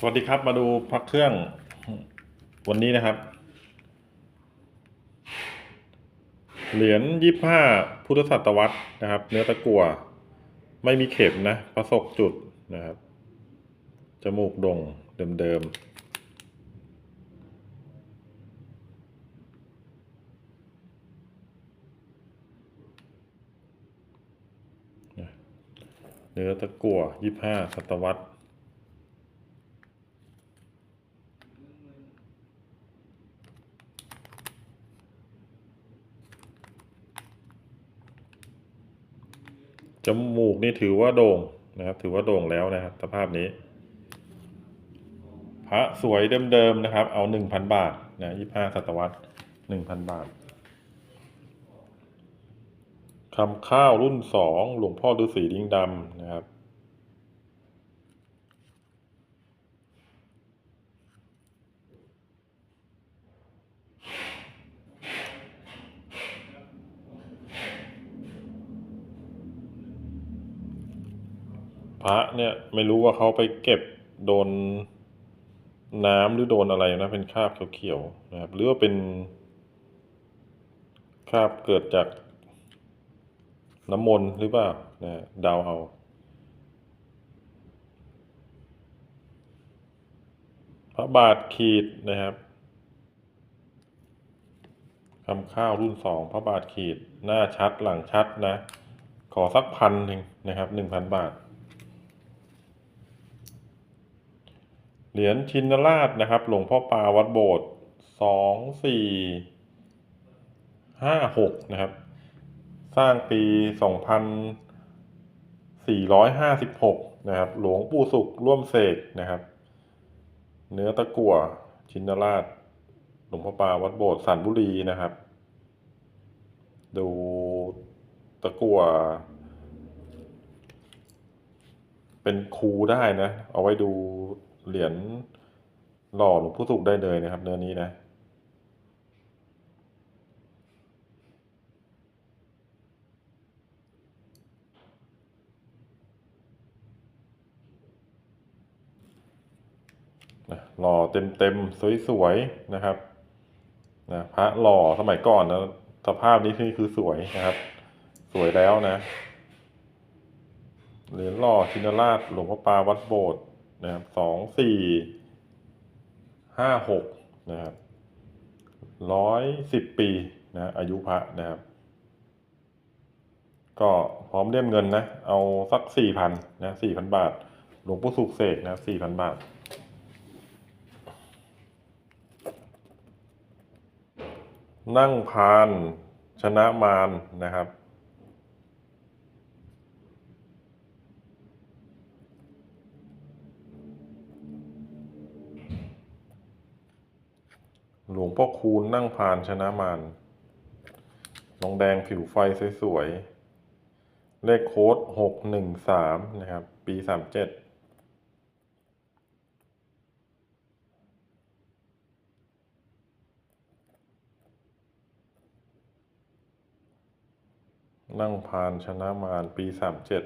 สวัสดีครับมาดูพระเครื่องวันนี้นะครับ เหรียญยี่ห้าพุทธศตวรรษนะครับ เนื้อตะกั่วไม่มีเข็มนะประสกจุดนะครับ จมูกดงเดิมๆเนื้อตะกั่วยี่ห้าศตวรรษ จมูก นี่ถือว่าโด่งนะครับ ถือว่าโด่งแล้วนะครับ สภาพนี้ พระสวยเดิมๆนะครับ เอาหนึ่งพันบาทนะยี่ห้าศตวรรษหนึ่งพันบาทคำข้าวรุ่นสองหลวงพ่อฤาษีดิ้งดำนะครับ ระเนี่ยไม่รู้ว่าเขาไปเก็บโดนน้ำหรือโดนอะไรนะเป็นคราบเขียวๆนะครับ หรือว่าเป็นคราบเกิดจากน้ำมนต์หรือเปล่านะดาวเอาพระบาทขีดนะครับคำข้าวรุ่นสองพระบาทขีดหน้าชัดหลังชัดนะ ขอสักพันหนึ่งนะครับหนึ่งพันบาท เหรียญชินราชนะครับ หลวงพ่อปาวัดโบสถ์สองสี่ห้าหกนะครับ สร้างปีสองพันสี่ร้อยห้าสิบหกนะครับ หลวงปู่สุขร่วมเสกนะครับ เนื้อตะกั่วชินราช หลวงพ่อปาวัดโบสถ์สันบุรีนะครับ ดูตะกั่วเป็นครูได้นะ เอาไว้ดู เหรียญหล่อหลวงพ่อสุขได้เลยนะครับ เนื้อนี้นะหล่อเต็มเต็มๆสวยๆนะครับนะพระหล่อสมัยก่อนนะสภาพนี้คือคือสวยนะครับ สวยแล้วนะเหรียญหล่อชินราชหลวงพ่อปาวัดโบสถ์ นะครับสองสี่ห้าหกนะครับร้อยสิบปีนะอายุพระนะครับ ก็พร้อมเลี่ยมเงินนะ เอาสักสี่พันนะสี่พันบาท หลวงปู่สุขเสกนะสี่พันบาทนั่งพานชนะมารนะครับ หลวง พ่อคูณนั่งพานชนะมารน้องแดงผิวไฟสวยๆ เลขโค้ดหกหนึ่งสามนะครับ ปีสามเจ็ดนั่งพานชนะมารปีสามเจ็ด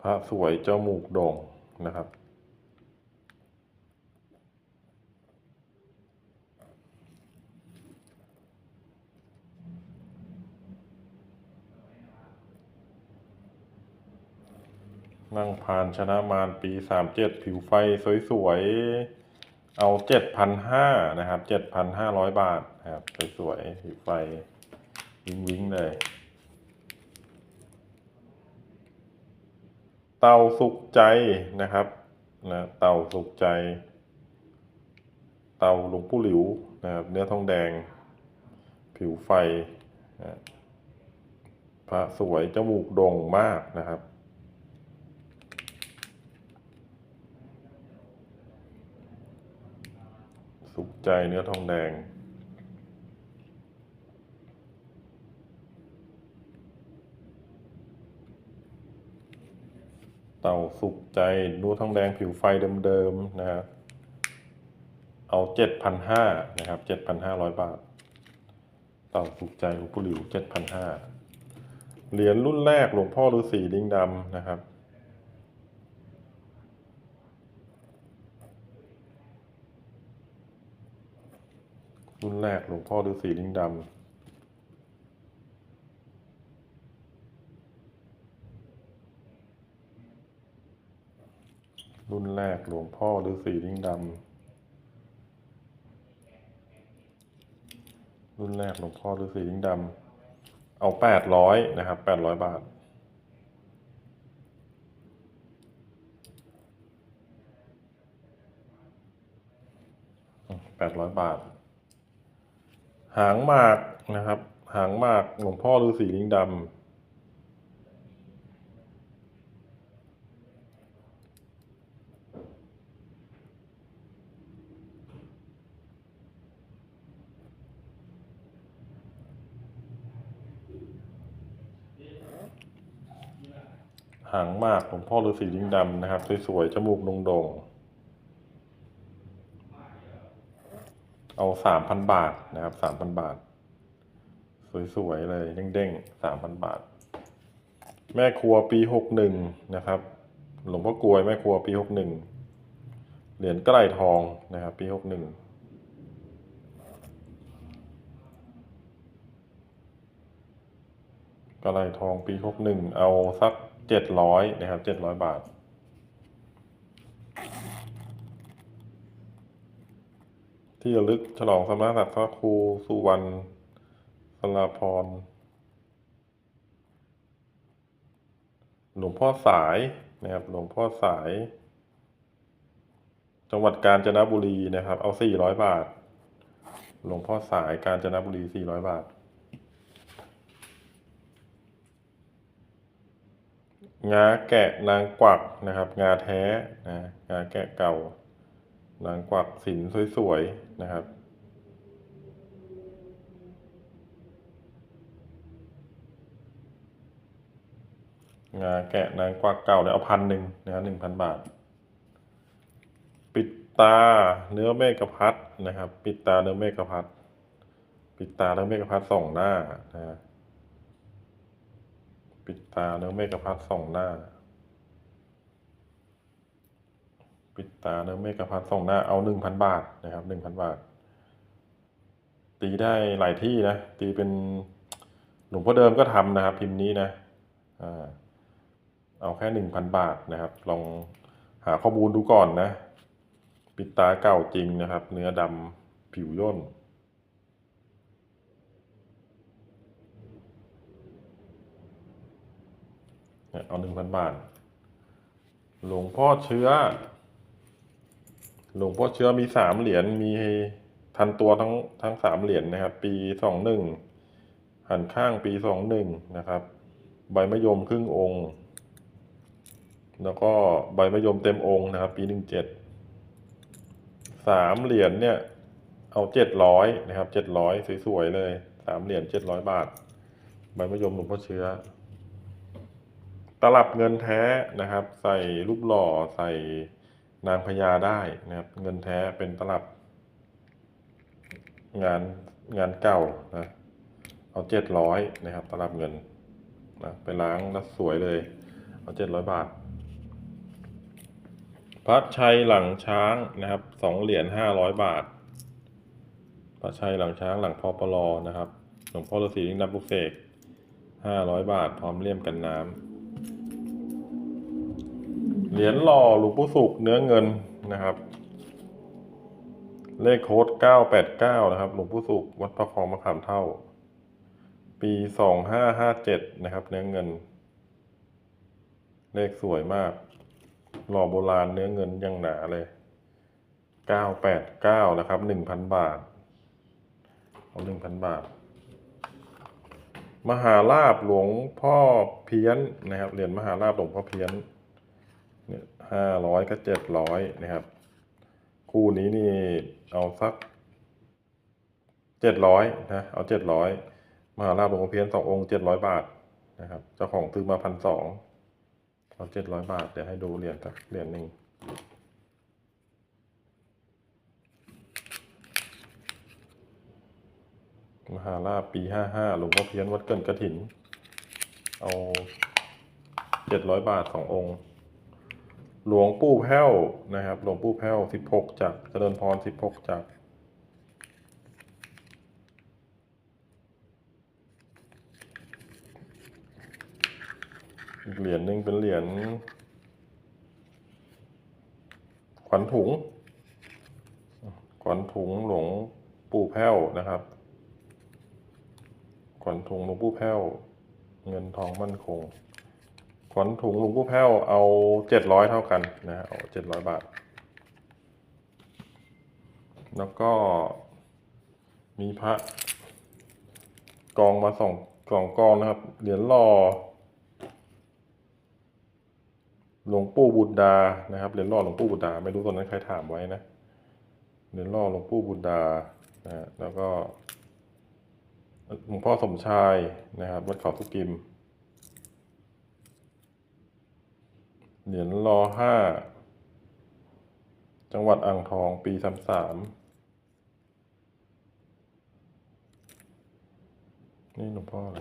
พระสวยเจ้าหมูกโด่งนะครับ นั่งพานชนะมารปีสามเจ็ดผิวไฟสวยๆ เอาเจ็ดพันห้านะครับเจ็ดพันห้าร้อยบาทนะครับสวยๆผิวไฟวิงวิงๆเลยเตาสุขใจนะครับนะเตาสุขใจ เตาหลวงปู่หลิวนะครับเนื้อทองแดง ผิวไฟนะพระสวยจมูกโด่งมากนะครับ สุข ใจเนื้อทองแดง เต่าสุขใจนูทองแดงผิวไฟเดิมๆนะครับเอาเจ็ดพันห้านะครับเจ็ดพันห้าร้อยบาท เต่าสุขใจหลวงปู่หลิวเจ็ดพันห้าเหรียญรุ่นแรกหลวงพ่อฤาษีลิงดำนะครับ รุ่นแรกหลวงพ่อฤาษีลิงดำรุ่นแรกหลวงพ่อฤาษีลิงดำรุ่นแรกหลวงพ่อฤาษีลิงดำเอาแปดร้อยนะครับแปดร้อยบาทแปดร้อยบาท หางหมากนะครับ หางหมากหลวงพ่อฤาษีลิงดำหางมากหลวงพ่อฤาษีลิงดำนะครับสวยๆจมูกโด่ง เอาสามพันบาทนะครับสามพันบาท สวยๆเลยเด้งๆสามพันบาท แม่ครัวปีหกหนึ่งนะครับ หลวงพ่อกลวยแม่ครัวปีหกหนึ่งเหรียญใกล้ทองนะครับ ปีหกหนึ่งกระไรทองปีหกหนึ่งเอาสักเจ็ดร้อยนะครับเจ็ดร้อยบาท ที่ระลึกฉลองสมณศักดิ์พระครูสุวรรณสลาพรหลวงพ่อสายนะครับ หลวงพ่อสาย จังหวัดกาญจนบุรีนะครับ เอาสี่ร้อยบาท หลวงพ่อสายกาญจนบุรีสี่ร้อยบาท งาแกะนางกวักนะครับ งาแท้นะงาแกะเก่า นางกวักสินสวยๆนะครับ งาแกะนางกวักเก่าเนี่ยเอาพันหนึ่งนะครับหนึ่งพันบาท ปิดตาเนื้อเมฆพัดนะครับ ปิดตาเนื้อเมฆพัดปิดตาเนื้อเมฆพัดสองหน้านะฮะปิดตาเนื้อเมฆพัดสองหน้า ปิดตาเนื้อเมฆพัดสองหน้าเอาหนึ่งพันบาทนะครับหนึ่งพันบาท ตีได้หลายที่นะ ตีเป็นหลวงพ่อเดิมก็ทำนะครับ พิมพ์นี้นะเอาแค่หนึ่งพันบาทนะครับ ลองหาข้อมูลดูก่อนนะ ปิดตาเก่าจริงนะครับ เนื้อดำผิวย่นเอาหนึ่งพันบาท หลวงพ่อเชื้อ หลวงพ่อเชื้อมีสามเหรียญมีทันตัวทั้งทั้งสามเหรียญนะครับ ปีสองหนึ่งหันข้างปีสองหนึ่งนะครับ ใบมะยมครึ่งองค์ แล้วก็ใบมะยมเต็มองค์นะครับ ปีหนึ่งเจ็ดสามเหรียญเนี่ย เอาเจ็ดร้อยนะครับเจ็ดร้อยสวยๆเลยสามเหรียญเจ็ดร้อยบาท ใบมะยมหลวงพ่อเชื้อ ตลับเงินแท้นะครับ ใส่รูปหล่อใส่ นางพญาได้นะครับ เงินแท้เป็นตลับ งานงานเก่านะเอาเจ็ดร้อยนะครับ ตลับเงินนะไปล้างแล้วสวยเลย เอาเจ็ดร้อยบาทพระชัยหลังช้างนะครับสองเหรียญห้าร้อยบาทพระชัยหลังช้างหลังพอปลอนะครับหลวงพ่อฤาษีลิงดำบุกเสกห้าร้อยบาท พร้อมเลี่ยมกันน้ำ เหรียญหล่อหลวงปู่สุขเนื้อเงินนะครับ เลขโค้ดเก้าแปดเก้านะครับ หลวงปู่สุขวัดพระคลองมะขามเท่า ปีสองห้าห้าเจ็ดนะครับ เนื้อเงิน เลขสวยมาก หล่อโบราณเนื้อเงินยังหนาเลยเก้าแปดเก้านะครับหนึ่งพันบาทเอาหนึ่งพันบาท มหาลาบหลวงพ่อเพี้ยนนะครับเหรียญมหาลาบหลวงพ่อเพี้ยน เนี่ยห้าร้อยก็เจ็ดร้อยนะครับ คู่นี้นี่เอาสักเจ็ดร้อยนะเอาเจ็ดร้อยมหาลาภหลวงพ่อเพียนสององค์เจ็ดร้อยบาทนะครับ เจ้าของซื้อมาพันสองเอาเจ็ดร้อยบาท เดี๋ยวให้ดูเหรียญสักเหรียญหนึ่งมหาลาภปีห้าห้าหลวงพ่อเพี้ยนวัดเกินกระถิน เอาเจ็ดร้อยบาทสององค์ หลวงปู่แพ้วนะครับ หลวงปู่แพ้วสิบหกจักรเจริญพรสิบหกจักรเหรียญหนึ่งเป็นเหรียญขวัญถุง ขวัญถุงหลวงปู่แพ้วนะครับ ขวัญถุงหลวงปู่แพ้ว เงินทองมั่นคง ขวัญถุงหลวงปู่แพ้วเอาเจ็ดร้อยเท่ากันนะฮะเอาเจ็ดร้อยบาท แล้วก็มีพระกองมาสองสองกองนะครับ เหรียญหล่อหลวงปู่บุตรดานะครับเหรียญหล่อหลวงปู่บุตรดา ไม่รู้ตอนนั้นใครถามไว้นะเหรียญหล่อหลวงปู่บุตรดานะฮะแล้วก็หลวงพ่อสมชายนะครับวัดเขาสุกิม เหรียญรอห้า จังหวัดอ่างทองปีสามสามนี่หลวงพ่ออะไร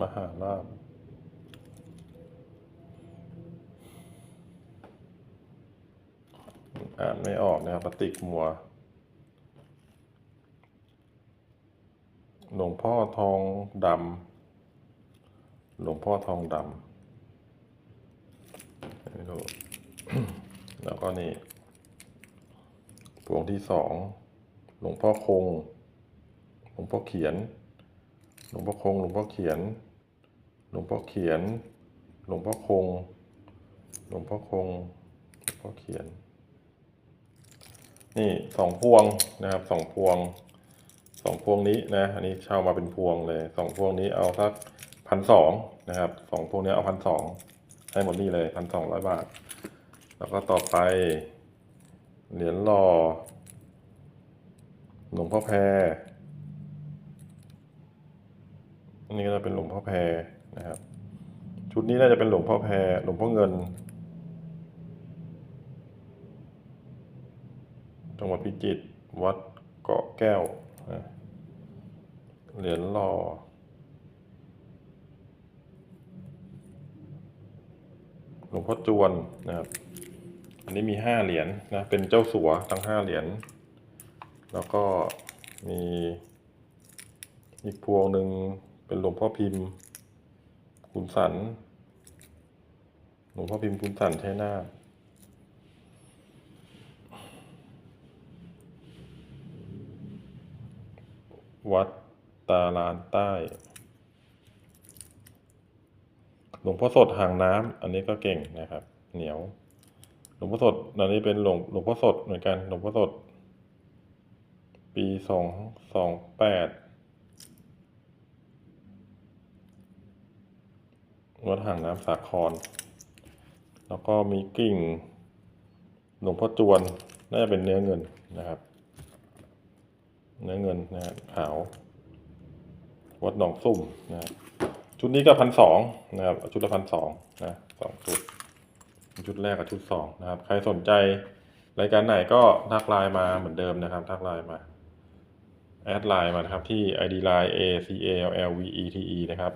มหาลาภอ่านไม่ออกนะครับปฏิกมัว หลวงพ่อทองดำ หลวงพ่อทองดำไม่รู้แล้วก็นี่พวงที่สองหลวงพ่อคง หลวงพ่อเขียน หลวงพ่อคง หลวงพ่อเขียน หลวงพ่อเขียน หลวงพ่อคง หลวงพ่อคง หลวงพ่อเขียน นี่สองพวงนะครับสองพวงสองพวงนี้นะ อันนี้เช่ามาเป็นพวงเลยสองพวงนี้เอาสัก พันสองนะครับสองพวงนี้เอาพันสองให้หมดนี่เลยพันสองร้อยบาท แล้วก็ต่อไป เหรียญหล่อหลวงพ่อแพรอันนี้ก็จะเป็นหลวงพ่อแพรนะครับ ชุดนี้น่าจะเป็นหลวงพ่อแพรหลวงพ่อเงิน จังหวัดพิจิตรวัดเกาะแก้วเหรียญหล่อ หลวงพ่อจวนนะครับ อันนี้มีห้าเหรียญนะเป็นเจ้าสัวทั้งห้าเหรียญแล้วก็มีอีกพวงหนึ่งเป็นหลวงพ่อพิมพ์ขุนสันหลวงพ่อพิมพ์ขุนสันใช้หน้าวัดตาลานใต้ หลวงพ่อสดห่างน้ำอันนี้ก็เก่งนะครับ เหนียว หลวงพ่อสดอันนี้เป็นหลวงหลวงพ่อสดเหมือนกัน หลวงพ่อสด ปีสองสองแปดวัดห่างน้ำสาคร แล้วก็มีกิ่ง หลวงพ่อจวน น่าจะเป็นเนื้อเงินนะครับ เนื้อเงินนะฮะขาว วัดหนองสุ่มนะครับ ชุดนี้ก็พันสองนะครับ ชุดละพันสองนะสองชุด ชุดแรกกับชุดสองนะครับ ใครสนใจรายการไหนก็ทักไลน์มาเหมือนเดิมนะครับ ทักไลน์มา แอดไลน์มานะครับที่ ID line A C A L L V E T E นะครับ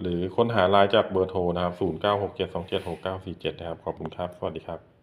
หรือค้นหาไลน์จากเบอร์โทรนะครับ 0967276947 นะครับ ขอบคุณครับ สวัสดีครับ